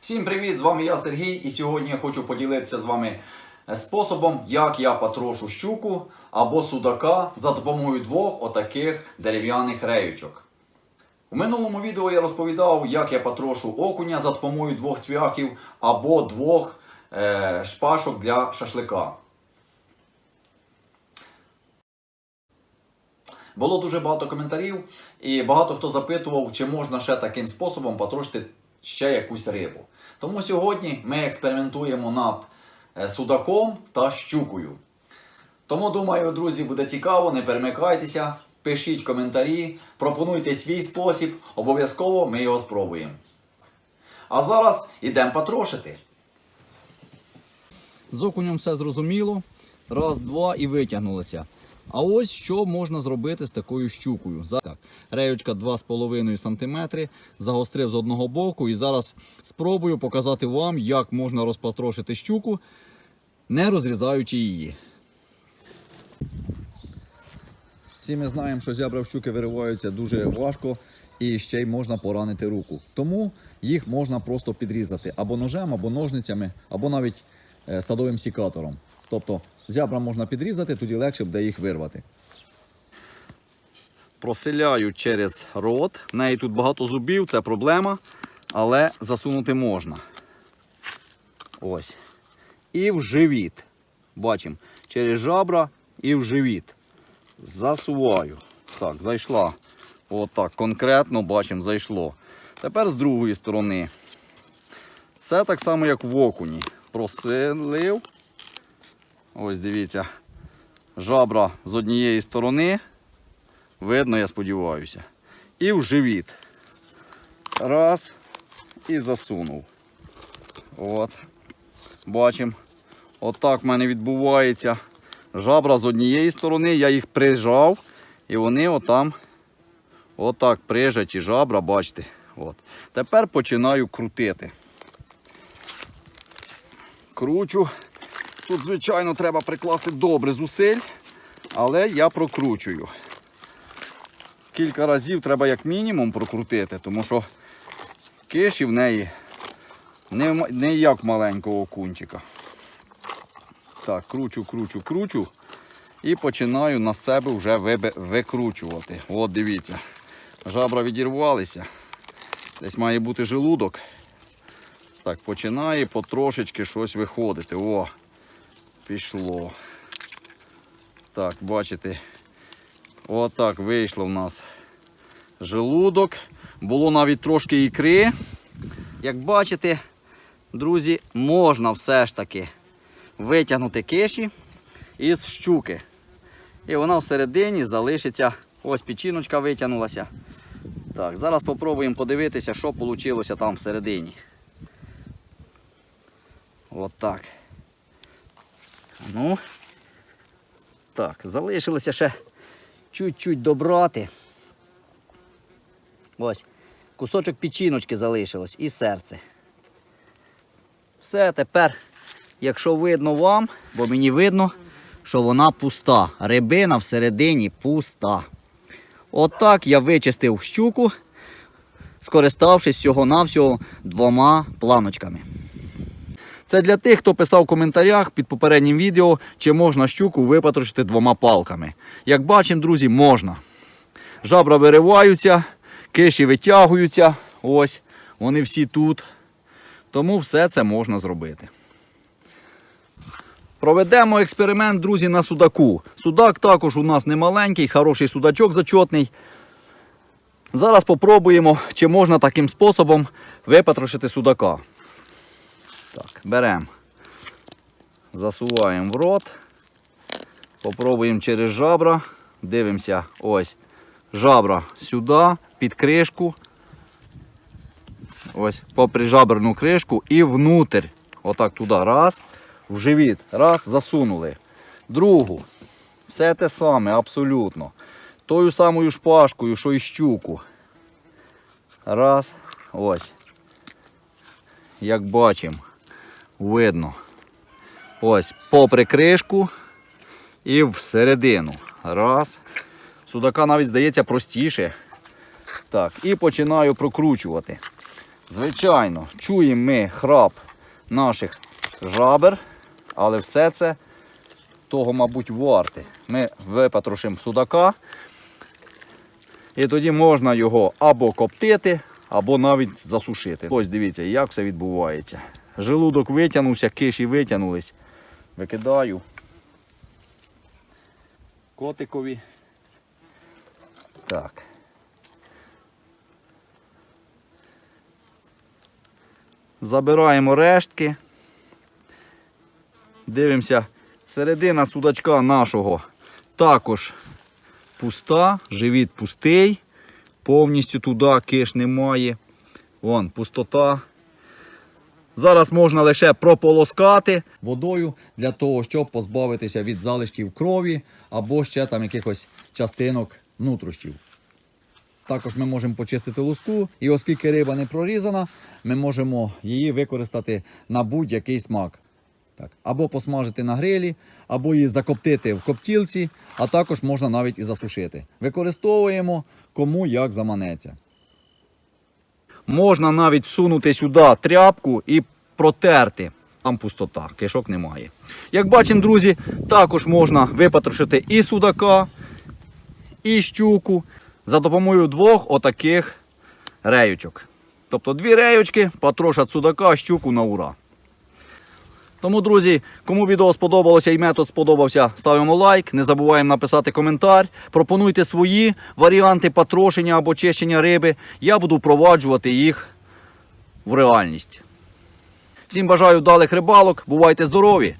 Всім привіт! З вами я Сергій, і сьогодні я хочу поділитися з вами е, способом, як я потрошу щуку або судака за допомогою двох отаких дерев'яних реючок. У минулому відео я розповідав, як я потрошу окуня за допомогою двох цвяхів або двох е, шпашок для шашлика. Було дуже багато коментарів, і багато хто запитував, чи можна ще таким способом потрошити ще якусь рибу. Тому сьогодні ми експериментуємо над е, судаком та щукою. Тому думаю, друзі, буде цікаво, не перемикайтеся, пишіть коментарі, пропонуйте свій спосіб, обов'язково ми його спробуємо. А зараз ідемо потрошити. З окунем все зрозуміло. Раз, два і витягнулося. А ось що можна зробити з такою щукою. Так, реючка 2,5 см, загострив з одного боку і зараз спробую показати вам, як можна розпотрошити щуку, не розрізаючи її. Всі ми знаємо, що зябра в щуки вириваються дуже важко і ще й можна поранити руку. Тому їх можна просто підрізати або ножем, або ножницями, або навіть е, садовим сікатором. Тобто зябра можна підрізати, тоді легше буде їх вирвати. Проселяю через рот. В неї тут багато зубів, це проблема, але засунути можна. Ось. І в живіт. Бачимо, через жабра і в живіт. Засуваю. Так, зайшла. Отак, конкретно бачимо, зайшло. Тепер з другої сторони. Все так само, як в окуні. Просилив. Ось дивіться. Жабра з однієї сторони. Видно, я сподіваюся. І в живіт. Раз. І засунув. От. Бачимо. Отак в мене відбувається. Жабра з однієї сторони, я їх прижав, і вони отам, отак прижаті жабра, бачите. От. Тепер починаю крутити. Кручу. Тут, звичайно, треба прикласти добре зусиль, але я прокручую. Кілька разів треба як мінімум прокрутити, тому що киші в неї не, не як маленького окунчика. Так, кручу, кручу, кручу. І починаю на себе вже викручувати. От дивіться. Жабра відірвалися. Десь має бути желудок. Так, починає потрошечки щось виходити. О, пішло. Так, бачите. Отак вийшло в нас желудок. Було навіть трошки ікри. Як бачите, друзі, можна все ж таки витягнути киші із щуки. І вона всередині залишиться. Ось печіночка витягнулася. Так, зараз спробуємо подивитися, що вийшло там всередині. От так. Ну. Так, залишилося ще чуть-чуть добрати. Ось. Кусочок печіночки залишилось і серце. Все, тепер, якщо видно вам, бо мені видно, що вона пуста. Рибина всередині пуста. Отак я вичистив щуку, скориставшись всього-навсього двома планочками. Це для тих, хто писав в коментарях під попереднім відео, чи можна щуку випатрушити двома палками. Як бачимо, друзі, можна. Жабра вириваються, киші витягуються. Ось, вони всі тут. Тому все це можна зробити. Проведемо експеримент, друзі, на судаку. Судак також у нас не маленький, хороший судачок зачотний. Зараз попробуємо, чи можна таким способом випотрошити судака. Так, беремо, засуваємо в рот, попробуємо через жабра, дивимося, ось, жабра сюди, під кришку, ось, попри жаберну кришку і внутрь, отак туди, раз, в живіт, раз, засунули. Другу, все те саме, абсолютно. Тою самою шпажкою, що і щуку. Раз, ось. Як бачимо видно. Ось, попри кришку і всередину. Раз. Судака навіть здається простіше. Так, і починаю прокручувати. Звичайно, чуємо ми храп наших жабер, але все це того, мабуть, варте. Ми випотрошимо судака, і тоді можна його або коптити, або навіть засушити. Ось дивіться, як все відбувається. Желудок витягнувся, киші витягнулись. Викидаю. Котикові. Так. Забираємо рештки. Дивимося, середина судачка нашого також пуста, живіт пустий, повністю туди киш немає. Вон, пустота. Зараз можна лише прополоскати водою для того, щоб позбавитися від залишків крові або ще там якихось частинок нутрощів. Також ми можемо почистити луску, і оскільки риба не прорізана, ми можемо її використати на будь-який смак. Так. Або посмажити на грилі, або її закоптити в коптілці, а також можна навіть і засушити. Використовуємо кому як заманеться. Можна навіть сунути сюди тряпку і протерти. Там пустота, кишок немає. Як бачимо, друзі, також можна випотрошити і судака, і щуку за допомогою двох отаких реючок. Тобто дві реючки потрошать судака, щуку на ура. Тому, друзі, кому відео сподобалося і метод сподобався, ставимо лайк. Не забуваємо написати коментар. Пропонуйте свої варіанти потрошення або чищення риби. Я буду впроваджувати їх в реальність. Всім бажаю вдалих рибалок, бувайте здорові!